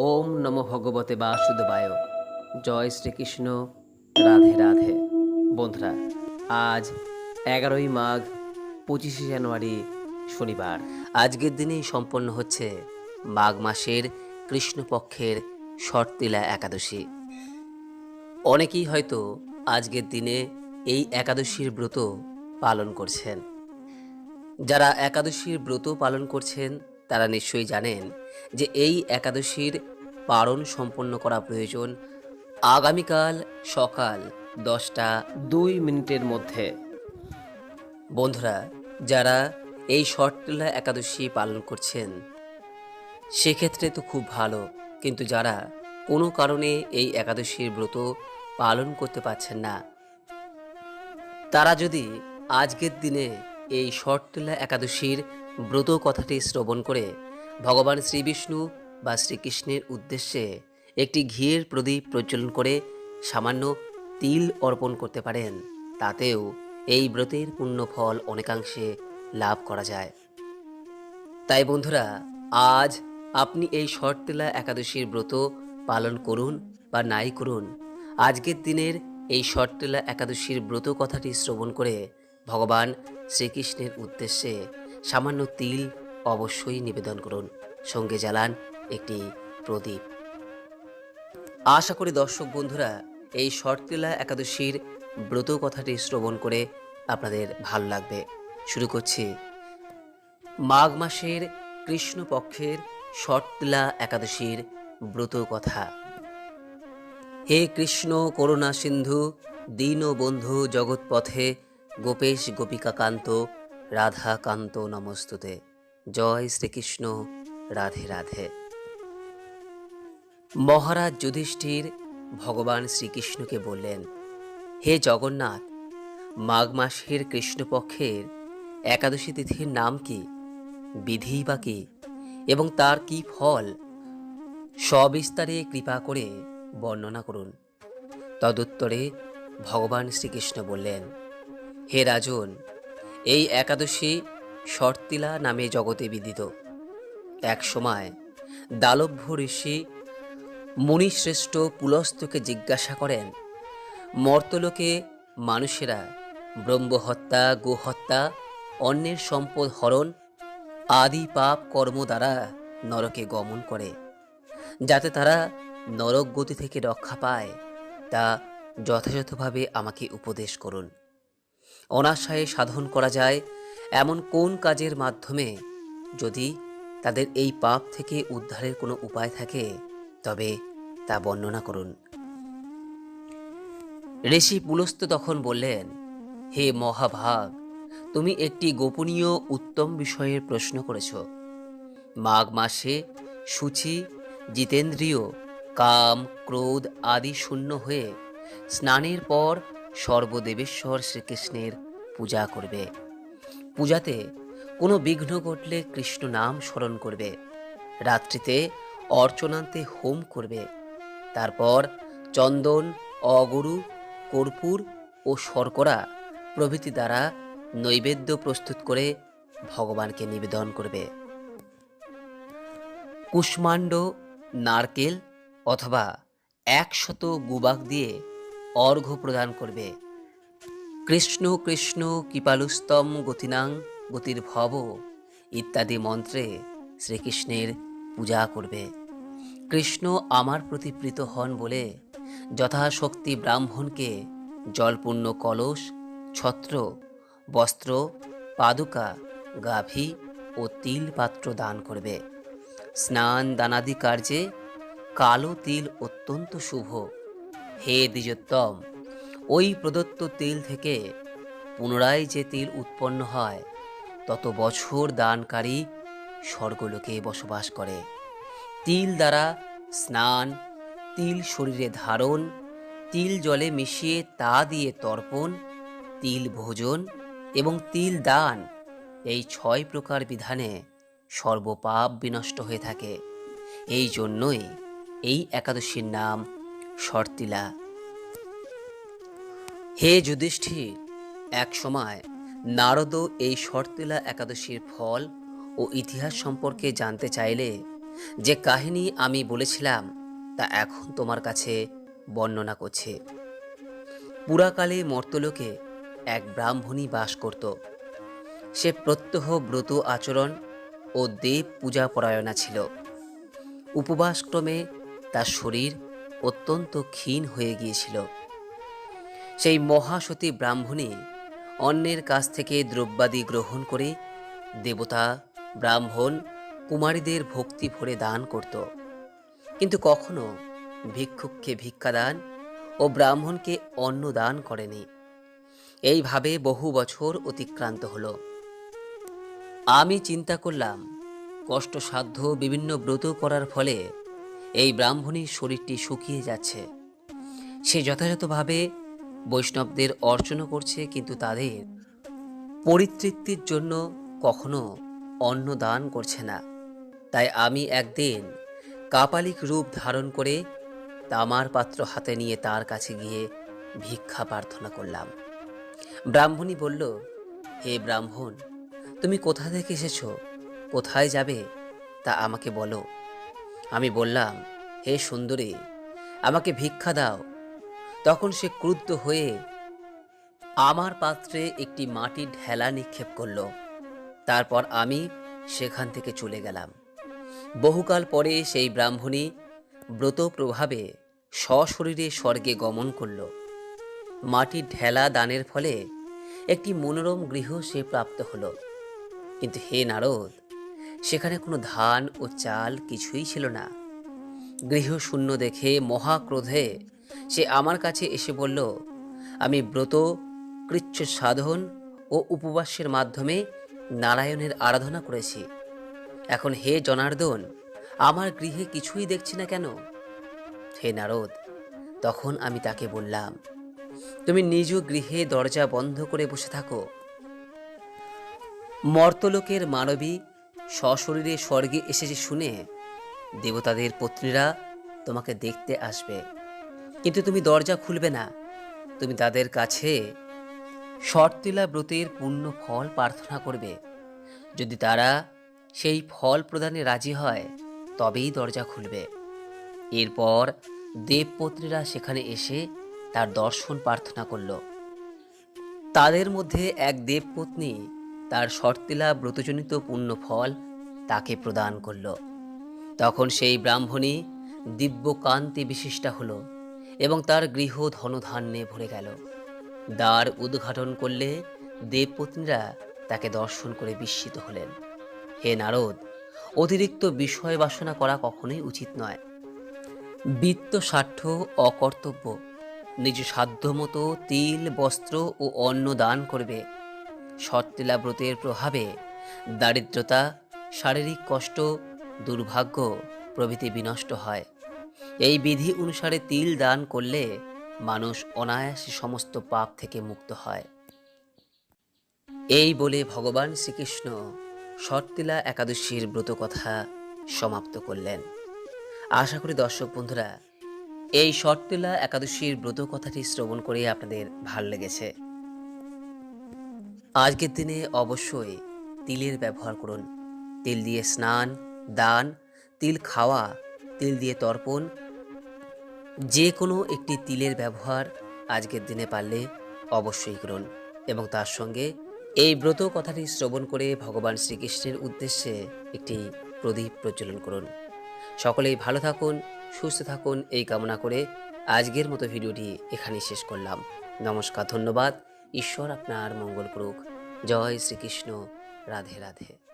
ওম নম ভগবতে বাসুদেবায়। জয় শ্রীকৃষ্ণ। রাধে রাধে। বন্ধুরা, আজ এগারোই মাঘ, পঁচিশে জানুয়ারি, শনিবার। আজকের দিনেই সম্পন্ন হচ্ছে মাঘ মাসের কৃষ্ণপক্ষের শর্তিলা একাদশী। অনেকেই হয়তো আজকের দিনে এই একাদশীর ব্রত পালন করছেন। যারা একাদশীর ব্রত পালন করছেন তারা নিশ্চয়ই জানেন যে এই একাদশীর পালন সম্পন্ন করা প্রয়োজন আগামীকাল সকাল দশটা দুই মিনিটের মধ্যে। বন্ধুরা, যারা এই শর্টলা একাদশী পালন করছেন, সেক্ষেত্রে তো খুব ভালো, কিন্তু যারা কোনো কারণে এই একাদশীর ব্রত পালন করতে পারছেন না, তারা যদি আজকের দিনে এই শর্টলা একাদশীর ব্রত কথাটি শ্রবণ করে ভগবান শ্রীবিষ্ণু বা শ্রীকৃষ্ণের উদ্দেশ্যে একটি ঘিয়ের প্রদীপ প্রজ্বলন করে সামান্য তিল অর্পণ করতে পারেন। তাতেও এই ব্রতের পূর্ণ ফল অনেকাংশে লাভ করা যায়। তাই বন্ধুরা, আজ আপনি এই শর্তলা একাদশীর ব্রত পালন করুন বা নাই করুন, আজকের দিনের এই শর্তলা একাদশীর ব্রত কথাটি শ্রবণ করে ভগবান শ্রীকৃষ্ণের উদ্দেশ্যে সামান্য তিল অবশ্যই নিবেদন করুন। সঙ্গে জ্বালান একটি প্রদীপ। আশা করি দর্শক বন্ধুরা, এই শর্তলা একাদশীর ব্রত কথাটি শ্রবণ করে আপনাদের ভালো লাগবে। শুরু করছি। মাঘ মাসের কৃষ্ণপক্ষের শর্তলা একাদশীর ব্রত কথা। হে কৃষ্ণ করুণা সিন্ধু দীন বন্ধু জগৎপথে গোপেশ গোপিকাকান্ত রাধাকান্ত নমস্তুতে। জয় শ্রীকৃষ্ণ। রাধে রাধে। মহারাজ যুধিষ্ঠির ভগবান শ্রীকৃষ্ণকে বললেন, হে জগন্নাথ, মাঘ মাসের কৃষ্ণপক্ষের একাদশী তিথির নাম কি? বিধি বা কি? এবং তার কি ফল? সবিস্তারে কৃপা করে বর্ণনা করুন। তদুত্তরে ভগবান শ্রীকৃষ্ণ বললেন, হে রাজন এই একাদশী শর্তিলা নামে জগতে বিদিত। এক সময় দালভ্য ঋষি মুনিশ্রেষ্ঠ পুলস্তকে জিজ্ঞাসা করেন, মর্তলোকে মানুষেরা ব্রহ্মহত্যা, গোহত্যা, অন্যের সম্পদ হরণ আদি পাপ কর্ম দ্বারা নরকে গমন করে, যাতে তারা নরক গতি থেকে রক্ষা পায়, তা যথাযথভাবে আমাকে উপদেশ করুন। অনাশয়ে সাধন করা যায় এমন কোন কাজের মাধ্যমে? যদি তাদের এই পাপ থেকে উদ্ধারের কোনো উপায় থাকে, তবে তা বর্ণনা করুন। ঋষি পুলস্ত তখন বললেন, হে মহাভাগ, তুমি একটি গোপনীয় উত্তম বিষয়ের প্রশ্ন করেছ। মাঘ মাসে সূচি, জিতেন্দ্রীয়, কাম, ক্রোধ আদি শূন্য হয়ে স্নানের পর সর্বদেবেশ্বর শ্রীকৃষ্ণের পূজা করবে। পূজাতে কোনো বিঘ্ন ঘটলে কৃষ্ণ নাম স্মরণ করবে। রাত্রিতে অর্চনান্তে হোম করবে। তারপর চন্দন, অগরু, কর্পূর ও শর্করা প্রভৃতি দ্বারা নৈবেদ্য প্রস্তুত করে ভগবানকে নিবেদন করবে। কুষ্মাণ্ড, নারকেল অথবা একশত গুবাক দিয়ে অর্ঘ্য প্রদান করবে। কৃষ্ণ কৃষ্ণ কৃপালুস্তম গতিনাং গতির ভব ইত্যাদি মন্ত্রে শ্রীকৃষ্ণের পূজা করবে। কৃষ্ণ আমার প্রতি প্রীত হন বলে যথাশক্তি ব্রাহ্মণকে জলপূর্ণ কলস, ছত্র, বস্ত্র, পাদুকা, গাভী ও তিল পাত্র দান করবে। স্নান দানাদি কার্যে কালো তিল অত্যন্ত শুভ। হে দ্বিজোত্তম, ওই প্রদত্ত তিল থেকে পুনরায় যে তিল উৎপন্ন হয়, তত বছর দানকারী স্বর্গলোকে বসবাস করে। তিল দ্বারা স্নান, তিল শরীরে ধারণ, তিল জলে মিশিয়ে তা দিয়ে তর্পণ, তিল ভোজন এবং তিল দান এই ছয় প্রকার বিধানে সর্বপাপ বিনষ্ট হয়ে থাকে। এই জন্যই এই একাদশীর নাম শর্তিলা। হে যুধিষ্ঠির, এক সময় নারদ এই শর্তিলা একাদশীর ফল ও ইতিহাস সম্পর্কে জানতে চাইলে যে কাহিনী আমি বলেছিলাম তা এখন তোমার কাছে বর্ণনা করছে। পুরাকালে মর্তলোকে এক ব্রাহ্মণী বাস করত। সে প্রত্যহ ব্রত আচরণ ও দেব পূজা পরায়ণা ছিল। উপবাসক্রমে তার শরীর অত্যন্ত ক্ষীণ হয়ে গিয়েছিল। সেই মহাসতী ব্রাহ্মণী অন্যের কাছ থেকে দ্রব্যাদি গ্রহণ করে দেবতা, ব্রাহ্মণ, কুমারীদের ভক্তি ভরে দান করত। কিন্তু কখনো ভিক্ষুককে ভিক্ষাদান ও ব্রাহ্মণকে অন্ন দান করেনি। এইভাবে বহু বছর অতিক্রান্ত হলো। আমি চিন্তা করলাম, কষ্টসাধ্য বিভিন্ন ব্রত করার ফলে এই ব্রাহ্মণীর শরীরটি শুকিয়ে যাচ্ছে। সে যথাযথভাবে বৈষ্ণবদের অর্চনা করছে, কিন্তু তাদের পরিতৃপ্তির জন্য কখনো অন্ন দান করছে না। তাই আমি একদিন কাপালিক রূপ ধারণ করে তামার পাত্র হাতে নিয়ে তার কাছে গিয়ে ভিক্ষা প্রার্থনা করলাম। ব্রাহ্মণী বলল, হে ব্রাহ্মণ, তুমি কোথা থেকে এসেছ? কোথায় যাবে? তা আমাকে বলো। আমি বললাম, হে সুন্দরী, আমাকে ভিক্ষা দাও। তখন সে ক্রুদ্ধ হয়ে আমার পাত্রে একটি মাটির ঢেলা নিক্ষেপ করল। তারপর আমি সেখান থেকে চলে গেলাম। বহুকাল পরে সেই ব্রাহ্মণী ব্রত প্রভাবে সশরীরে স্বর্গে গমন করল। মাটির ঢেলা দানের ফলে একটি মনোরম গৃহ সে প্রাপ্ত হল। কিন্তু হে নারদ সেখানে কোনো ধান ও চাল কিছুই ছিল না। গৃহ শূন্য দেখে মহাক্রোধে সে আমার কাছে এসে বলল, আমি ব্রত কৃচ্ছ সাধন ও উপবাসের মাধ্যমে নারায়ণের আরাধনা করেছি। এখন হে জনার্দন, আমার গৃহে কিছুই দেখছি না কেন? হে নারদ, তখন আমি তাকে বললাম, তুমি নিজ গৃহে দরজা বন্ধ করে বসে থাকো। মর্তলোকের মানবী সশরীরে স্বর্গে এসেছে শুনে দেবতাদের পত্নীরা তোমাকে দেখতে আসবে। কিন্তু তুমি দরজা খুলবে না। তুমি তাদের কাছে শর্তিলা ব্রতের পূর্ণ ফল প্রার্থনা করবে। যদি তারা সেই ফল প্রদানে রাজি হয়, তবেই দরজা খুলবে। এরপর দেবপত্নীরা সেখানে এসে তার দর্শন প্রার্থনা করল। তাদের মধ্যে এক দেবপত্নী তার শর্তিলা ব্রতজনিত পুণ্য ফল তাকে প্রদান করল। তখন সেই ব্রাহ্মণী দিব্য কান্তি বিশিষ্টা হলো এবং তার গৃহ ধনধান্যে ভরে গেল। দ্বার উদ্ঘাটন করলে দেবপত্নীরা তাকে দর্শন করে বিস্মিত হলেন। হে নারদ, অতিরিক্ত বিষয় বাসনা করা কখনোই উচিত নয়। বিত্ত স্বার্থ অকর্তব্য। নিজ সাধ্যমতো তিল, বস্ত্র ও অন্ন দান করবে। সত্তিলা ব্রতের প্রভাবে দারিদ্রতা, শারীরিক কষ্ট, দুর্ভাগ্য প্রভৃতি বিনষ্ট হয়। এই বিধি অনুসারে তিল দান করলে মানুষ অনায়াসে সমস্ত পাপ থেকে মুক্ত হয়। এই বলে ভগবান শ্রীকৃষ্ণ শর্তিলা একাদশীর ব্রত কথা সমাপ্ত করলেন। আশা করি দর্শক বন্ধুরা, এই শর্তিলা একাদশীর ব্রত কথাটি শ্রবণ করে আপনাদের ভালো লেগেছে। আজকের দিনে অবশ্যই তিলের ব্যবহার করুন। তিল দিয়ে স্নান, দান, তিল খাওয়া, তিল দিয়ে তর্পণ। যে কোনো একটি তিলের ব্যবহার আজকের দিনে পারলে অবশ্যই করুন এবং তার সঙ্গে এই ব্রত কথাটি শ্রবণ করে ভগবান শ্রীকৃষ্ণের উদ্দেশ্যে একটি প্রদীপ প্রজ্বলন করুন। সকলেই ভালো থাকুন, সুস্থ থাকুন, এই কামনা করে আজকের মতো ভিডিওটি এখানেই শেষ করলাম। নমস্কার, ধন্যবাদ। ঈশ্বর আপনার মঙ্গল করুক। জয় শ্রীকৃষ্ণ রাধে রাধে।